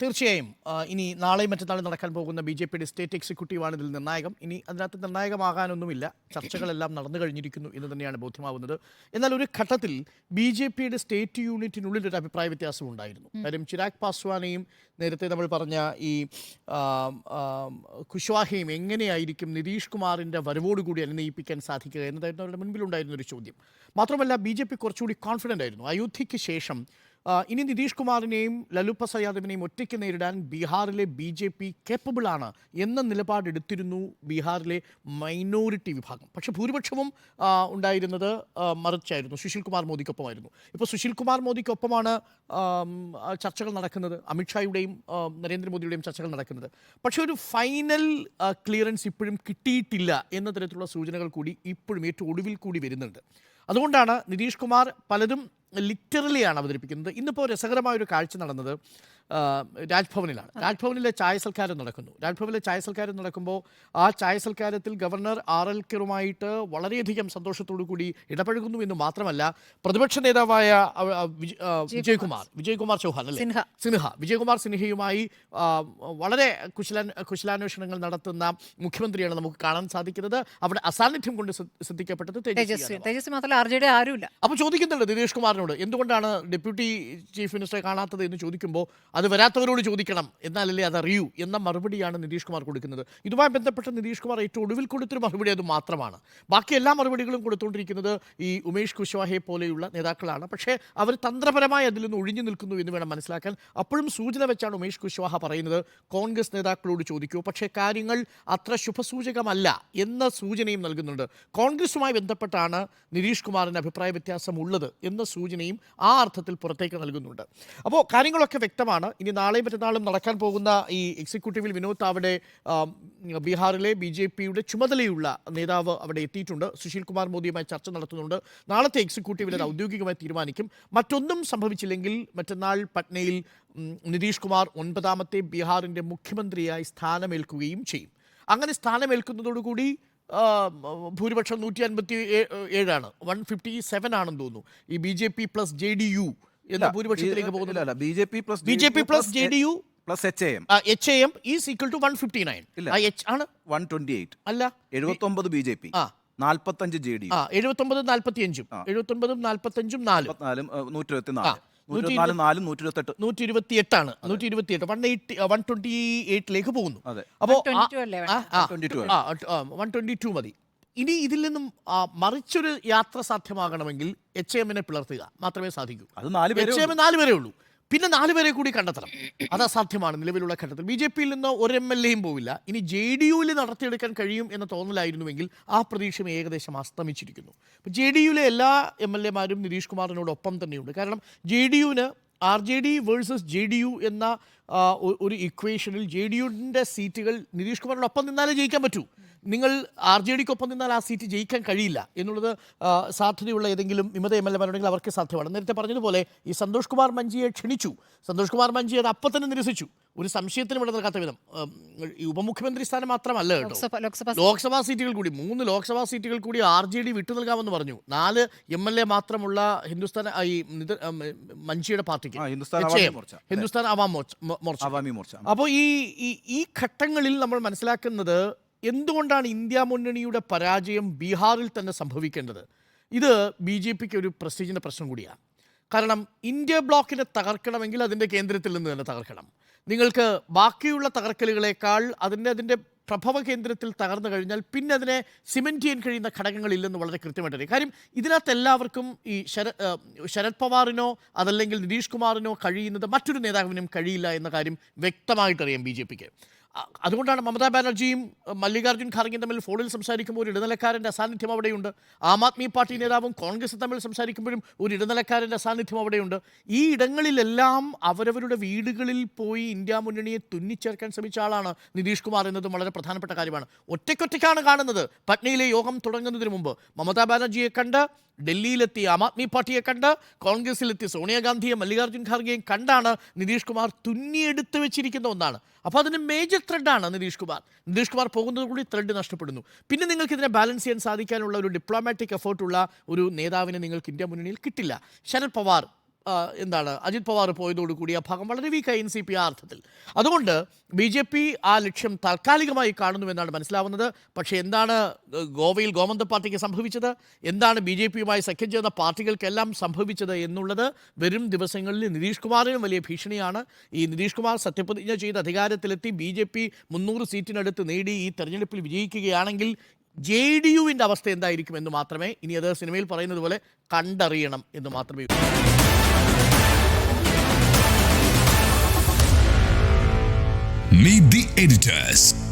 തീർച്ചയായും. ഇനി നാളെയും മറ്റന്നാളും നടക്കാൻ പോകുന്ന ബി ജെ പിയുടെ സ്റ്റേറ്റ് എക്സിക്യൂട്ടീവാണ് ഇതിൽ നിർണായകം. ഇനി അതിനകത്ത് നിർണായകമാകാനൊന്നുമില്ല. ചർച്ചകളെല്ലാം നടന്നു കഴിഞ്ഞിരിക്കുന്നു എന്ന് തന്നെയാണ് ബോധ്യമാവുന്നത്. എന്നാൽ ഒരു ഘട്ടത്തിൽ ബി ജെ പിയുടെ സ്റ്റേറ്റ് യൂണിറ്റിനുള്ളിൽ ഒരു അഭിപ്രായ വ്യത്യാസം ഉണ്ടായിരുന്നു. കാര്യം ചിരാഗ് പാസ്വാനെയും നേരത്തെ നമ്മൾ പറഞ്ഞ ഈ കുശ്വാഹയും എങ്ങനെയായിരിക്കും നിതീഷ് കുമാറിന്റെ വരവോടുകൂടി അനുനയിപ്പിക്കാൻ സാധിക്കുക എന്നതായിരുന്നു അവരുടെ മുൻപിലുണ്ടായിരുന്ന ഒരു ചോദ്യം. മാത്രമല്ല ബി ജെ പി കുറച്ചുകൂടി കോൺഫിഡന്റ് ആയിരുന്നു. അയോധ്യയ്ക്ക് ശേഷം ഇനി നിതീഷ് കുമാറിനെയും ലലു പ്രസാദ് യാദവിനെയും ഒറ്റയ്ക്ക് നേരിടാൻ ബീഹാറിലെ ബി ജെ പി കേപ്പബിൾ ആണ് എന്ന നിലപാടെടുത്തിരുന്നു ബീഹാറിലെ മൈനോറിറ്റി വിഭാഗം. പക്ഷെ ഭൂരിപക്ഷവും ഉണ്ടായിരുന്നത് മറിച്ചായിരുന്നു. സുശീൽ കുമാർ മോദിക്കൊപ്പമായിരുന്നു. ഇപ്പോൾ സുശീൽ കുമാർ മോദിക്കൊപ്പമാണ് ചർച്ചകൾ നടക്കുന്നത്. അമിത്ഷായുടെയും നരേന്ദ്രമോദിയുടെയും ചർച്ചകൾ നടക്കുന്നത്. പക്ഷേ ഒരു ഫൈനൽ ക്ലിയറൻസ് ഇപ്പോഴും കിട്ടിയിട്ടില്ല എന്ന തരത്തിലുള്ള സൂചനകൾ കൂടി ഇപ്പോഴും ഏറ്റവും ഒടുവിൽ കൂടി വരുന്നുണ്ട്. അതുകൊണ്ടാണ് നിതീഷ് കുമാർ പലതും ലിറ്ററലിയാണ് അവതരിപ്പിക്കുന്നത്. ഇന്നിപ്പോൾ രസകരമായ ഒരു കാഴ്ച നടന്നത് രാജ്ഭവനിലാണ്. രാജ്ഭവനിലെ ചായ സൽക്കാരം നടക്കുന്നു. രാജ്ഭവനിലെ ചായ സൽക്കാരം നടക്കുമ്പോൾ ആ ചായ സൽക്കാരത്തിൽ ഗവർണർ ആർ എൽ കെറുമായിട്ട് വളരെയധികം സന്തോഷത്തോടു കൂടി ഇടപഴകുന്നു എന്ന് മാത്രമല്ല പ്രതിപക്ഷ നേതാവായ വിജയ്കുമാർ. വിജയ്കുമാർ ചൗഹാൻ അല്ലേ? സിൻഹ. വിജയകുമാർ സിൻഹയുമായി വളരെ കുശല കുശലാന്വേഷണങ്ങൾ നടത്തുന്ന മുഖ്യമന്ത്രിയാണ് നമുക്ക് കാണാൻ സാധിക്കുന്നത്. അവിടെ അസാന്നിധ്യം കൊണ്ട് ശ്രദ്ധ- ശ്രദ്ധിക്കപ്പെട്ടത് തേജസ്വി തേജസ്വിയാണ് തേജസ്വി. മാത്രമല്ല ആർ ജെ ഡി ആരുമില്ല. അപ്പോൾ ചോദിക്കുന്നുണ്ട് നിതീഷ് കുമാറിനോട് എന്തുകൊണ്ടാണ് ഡെപ്യൂട്ടി ചീഫ് മിനിസ്റ്ററെ കാണാത്തത് എന്ന് ചോദിക്കുമ്പോൾ അത് വരാത്തവരോട് ചോദിക്കണം. എന്നാലല്ലേ അത് അറിയൂ എന്ന മറുപടിയാണ് നിതീഷ് കുമാർ കൊടുക്കുന്നത്. ഇതുമായി ബന്ധപ്പെട്ട് നിതീഷ് കുമാർ ഏറ്റവും ഒടുവിൽ കൊടുത്തൊരു മറുപടി അത് മാത്രമാണ്. ബാക്കി എല്ലാ മറുപടികളും കൊടുത്തുകൊണ്ടിരിക്കുന്നത് ഈ ഉമേഷ് കുശ്വാഹയെ പോലെയുള്ള നേതാക്കളാണ്. പക്ഷേ അവർ തന്ത്രപരമായി അതിൽ നിന്ന് ഒഴിഞ്ഞു നിൽക്കുന്നു എന്ന് വേണം മനസ്സിലാക്കാൻ. അപ്പോഴും സൂചന വെച്ചാണ് ഉമേഷ് കുശ്വാഹ പറയുന്നത്. കോൺഗ്രസ് നേതാക്കളോട് ചോദിക്കൂ. പക്ഷേ കാര്യങ്ങൾ അത്ര ശുഭസൂചകമല്ല എന്ന സൂചനയും നൽകുന്നുണ്ട്. കോൺഗ്രസുമായി ബന്ധപ്പെട്ടാണ് നിതീഷ് കുമാറിന് അഭിപ്രായ വ്യത്യാസം ഉള്ളത് എന്ന സൂചനയും ആ അർത്ഥത്തിൽ പുറത്തേക്ക് നൽകുന്നുണ്ട്. അപ്പോൾ കാര്യങ്ങളൊക്കെ വ്യക്തമാണ്. ഇനി നാളെയും മറ്റന്നാളും നടക്കാൻ പോകുന്ന ഈ എക്സിക്യൂട്ടീവിൽ വിനോദ് താവടെ ബീഹാറിലെ ബി ജെ പിയുടെ ചുമതലയുള്ള നേതാവ് അവിടെ എത്തിയിട്ടുണ്ട്. സുശീൽ കുമാർ മോദിയുമായി ചർച്ച നടത്തുന്നുണ്ട്. നാളത്തെ എക്സിക്യൂട്ടീവിൽ അത് ഔദ്യോഗികമായി തീരുമാനിക്കും. മറ്റൊന്നും സംഭവിച്ചില്ലെങ്കിൽ മറ്റന്നാൾ പട്നയിൽ നിതീഷ് കുമാർ ഒൻപതാമത്തെ ബീഹാറിന്റെ മുഖ്യമന്ത്രിയായി സ്ഥാനമേൽക്കുകയും ചെയ്യും. അങ്ങനെ സ്ഥാനമേൽക്കുന്നതോടുകൂടി ഭൂരിപക്ഷം നൂറ്റി അൻപത്തി ഏഴാണ്. വൺ ഫിഫ്റ്റി സെവൻ ആണെന്ന് തോന്നുന്നു. ഈ B J P plus J D U എന്ന ഭൂരിപക്ഷത്തിലേക്ക് പോകുന്നില്ല B J P plus B J P plus J D U plus H M H A M is equal to one fifty nine ആ H ആണ്? One twenty eight അല്ല. എഴുപത്തൊമ്പത് B J P. ആ. നാൽപ്പത്തഞ്ച് J D ആ എഴുപത്തൊമ്പത് നാൽപ്പത്തി അഞ്ചും എഴുപത്തൊമ്പതും നാൽപ്പത്തഞ്ചും നാലും. നാലും നൂറ്റി ഇരുപത്തി നാല് നൂറ്റി ഇരുപത്തി എട്ടാണ് ഇരുപത്തി എട്ട് വൺ എയ്റ്റ് വൺ ട്വന്റി എയ്റ്റിലേക്ക് പോകുന്നു. അപ്പോൾ 122 അല്ലേ വേണ്ടത്? 122 വൺ ട്വന്റി ടു മതി. ഇനി ഇതിൽ നിന്നും മറിച്ചൊരു യാത്ര സാധ്യമാകണമെങ്കിൽ എച്ച് എമ്മിനെ പിളർത്തുക. മാത്രമേ സാധിക്കൂ. അത് നാല് എച്ച് എം നാല് പേരേ ഉള്ളൂ. പിന്നെ നാല് പേരെ കൂടി കണ്ടെത്തണം. അത് അസാധ്യമാണ് നിലവിലുള്ള ഘട്ടത്തിൽ. ബി ജെ പിയിൽ നിന്ന് ഒരു എം എൽ എയും പോവില്ല. ഇനി ജെ ഡി യുവിൽ നടത്തിയെടുക്കാൻ കഴിയും എന്ന തോന്നലായിരുന്നുവെങ്കിൽ ആ പ്രതീക്ഷയും ഏകദേശം അസ്തമിച്ചിരിക്കുന്നു. അപ്പോൾ ജെ ഡി യുവിലെ എല്ലാ എം എൽ എമാരും നിതീഷ് കുമാറിനോടൊപ്പം തന്നെയുണ്ട്. കാരണം J D യുവിന് R J D versus J D U എന്ന ഒരു ഇക്വേഷനിൽ ജെ ഡി യുവിന്റെ സീറ്റുകൾ നിതീഷ് കുമാറിനൊപ്പം നിന്നാലേ ജയിക്കാൻ പറ്റൂ. നിങ്ങൾ ആർ ജെ ഡിക്കൊപ്പം നിന്നാൽ ആ സീറ്റ് ജയിക്കാൻ കഴിയില്ല എന്നുള്ളത് സാധ്യതയുള്ള ഏതെങ്കിലും വിമത എം എൽ എമാരുണ്ടെങ്കിൽ അവർക്ക് സാധ്യമാണ്. നേരത്തെ പറഞ്ഞതുപോലെ ഈ സന്തോഷ് കുമാർ മഞ്ജിയെ ക്ഷണിച്ചു. സന്തോഷ് കുമാർ മഞ്ജി അത് അപ്പം തന്നെ നിരസിച്ചു. ഒരു സംശയത്തിന് ഇവിടെ നിൽക്കാത്ത വിധം. ഈ ഉപമുഖ്യമന്ത്രി സ്ഥാനം മാത്രമല്ല കേട്ടോ. ലോക്സഭ സീറ്റുകൾ കൂടി മൂന്ന് ലോക്സഭാ സീറ്റുകൾ കൂടി ആർ ജെ ഡി വിട്ടു നൽകാമെന്ന് പറഞ്ഞു. നാല് എം എൽ എ മാത്രമുള്ള ഹിന്ദുസ്ഥാൻ ഈ മഞ്ജിയുടെ പാർട്ടിക്ക്. ഹിന്ദുസ്ഥാൻ ആവാം മോർച്ച. മോർച്ച. അവാമി മോർച്ച. അപ്പോൾ ഈ ഈ- ഈ ഘട്ടങ്ങളിൽ നമ്മൾ മനസ്സിലാക്കുന്നത് എന്തുകൊണ്ടാണ് ഇന്ത്യ മുന്നണിയുടെ പരാജയം ബീഹാറിൽ തന്നെ സംഭവിക്കേണ്ടത്? ഇത് ബി ജെ പിക്ക് ഒരു പ്രസ്റ്റീജിന്റെ പ്രശ്നം കൂടിയാണ്. കാരണം ഇന്ത്യ ബ്ലോക്കിനെ തകർക്കണമെങ്കിൽ അതിന്റെ കേന്ദ്രത്തിൽ നിന്ന് തന്നെ തകർക്കണം. നിങ്ങൾക്ക് ബാക്കിയുള്ള തകർക്കലുകളേക്കാൾ അതിന്റെ അതിന്റെ പ്രഭവ കേന്ദ്രത്തിൽ തകർന്നു കഴിഞ്ഞാൽ പിന്നെ അതിനെ സിമെന്റ് ചെയ്യാൻ കഴിയുന്ന ഘടകങ്ങളില്ലെന്ന് വളരെ കൃത്യമായിട്ട് അറിയാം കാര്യം ഇതിനകത്ത് എല്ലാവർക്കും ഈ ശരത് ശരത് പവാറിനോ അതല്ലെങ്കിൽ നിതീഷ് കുമാറിനോ കഴിയുന്നത് മറ്റൊരു നേതാവിനും കഴിയില്ല എന്ന കാര്യം വ്യക്തമായിട്ടറിയാം ബി ജെ പിക്ക്. അതുകൊണ്ടാണ് മമതാ ബാനർജിയും മല്ലികാർജുൻ ഖാർഗെയും തമ്മിൽ ഫോണിൽ സംസാരിക്കുമ്പോൾ ഒരു ഇടനിലക്കാരന്റെ അസാന്നിധ്യം അവിടെയുണ്ട്. ആം ആദ്മി പാർട്ടി നേതാവും കോൺഗ്രസും തമ്മിൽ സംസാരിക്കുമ്പോഴും ഒരു ഇടനിലക്കാരന്റെ അസാന്നിധ്യം അവിടെയുണ്ട്. ഈ ഇടങ്ങളിലെല്ലാം അവരവരുടെ വീടുകളിൽ പോയി ഇന്ത്യ മുന്നണിയെ തുന്നിച്ചേർക്കാൻ ശ്രമിച്ച ആളാണ് നിതീഷ് കുമാർ എന്നതും വളരെ പ്രധാനപ്പെട്ട കാര്യമാണ്. ഒറ്റയ്ക്കൊറ്റയ്ക്കാണ് കാണുന്നത്. പട്നയിലെ യോഗം തുടങ്ങുന്നതിന് മുമ്പ് മമതാ ബാനർജിയെ കണ്ട് ഡൽഹിയിലെത്തി ആം ആദ്മി പാർട്ടിയെ കണ്ട് കോൺഗ്രസിലെത്തി സോണിയാഗാന്ധിയെ മല്ലികാർജുൻ ഖാർഗെയും കണ്ടാണ് നിതീഷ് കുമാർ തുന്നിയെടുത്ത് വെച്ചിരിക്കുന്ന ഒന്നാണ്. അപ്പോൾ അതിന് മേജർ ത്രെഡാണ് നിതീഷ് കുമാർ. നിതീഷ് കുമാർ പോകുന്നത് ത്രെഡ് നഷ്ടപ്പെടുന്നു. പിന്നെ നിങ്ങൾക്ക് ഇതിനെ ബാലൻസ് ചെയ്യാൻ സാധിക്കാനുള്ള ഒരു ഡിപ്ലോമാറ്റിക് എഫേർട്ടുള്ള ഒരു നേതാവിനെ നിങ്ങൾക്ക് ഇന്ത്യ മുന്നണിയിൽ കിട്ടില്ല. ശരത് പവാർ എന്താണ് അജിത് പവാർ പോയതോടുകൂടി ആ ഭാഗം വളരെ വീക്കായി എൻ സി പി ആ അർത്ഥത്തിൽ അതുകൊണ്ട് ബി ജെ പി ആ ലക്ഷ്യം താൽക്കാലികമായി കാണുന്നുവെന്നാണ് മനസ്സിലാവുന്നത്. പക്ഷേ എന്താണ് ഗോവയിൽ ഗോമന്ത പാർട്ടിക്ക് സംഭവിച്ചത്? എന്താണ് ബി ജെ പിയുമായി സഖ്യം ചേർന്ന പാർട്ടികൾക്കെല്ലാം സംഭവിച്ചത് എന്നുള്ളത് വരും ദിവസങ്ങളിൽ നിതീഷ് കുമാറിനും വലിയ ഭീഷണിയാണ്. ഈ നിതീഷ് കുമാർ സത്യപ്രതിജ്ഞ ചെയ്ത് അധികാരത്തിലെത്തി ബി ജെ പി മുന്നൂറ് സീറ്റിനടുത്ത് നേടി ഈ തെരഞ്ഞെടുപ്പിൽ വിജയിക്കുകയാണെങ്കിൽ ജെ ഡി യുവിന്റെ അവസ്ഥ എന്തായിരിക്കും എന്ന് മാത്രമേ ഇനി അത് സിനിമയിൽ പറയുന്നത് പോലെ കണ്ടറിയണം എന്ന് മാത്രമേ editors.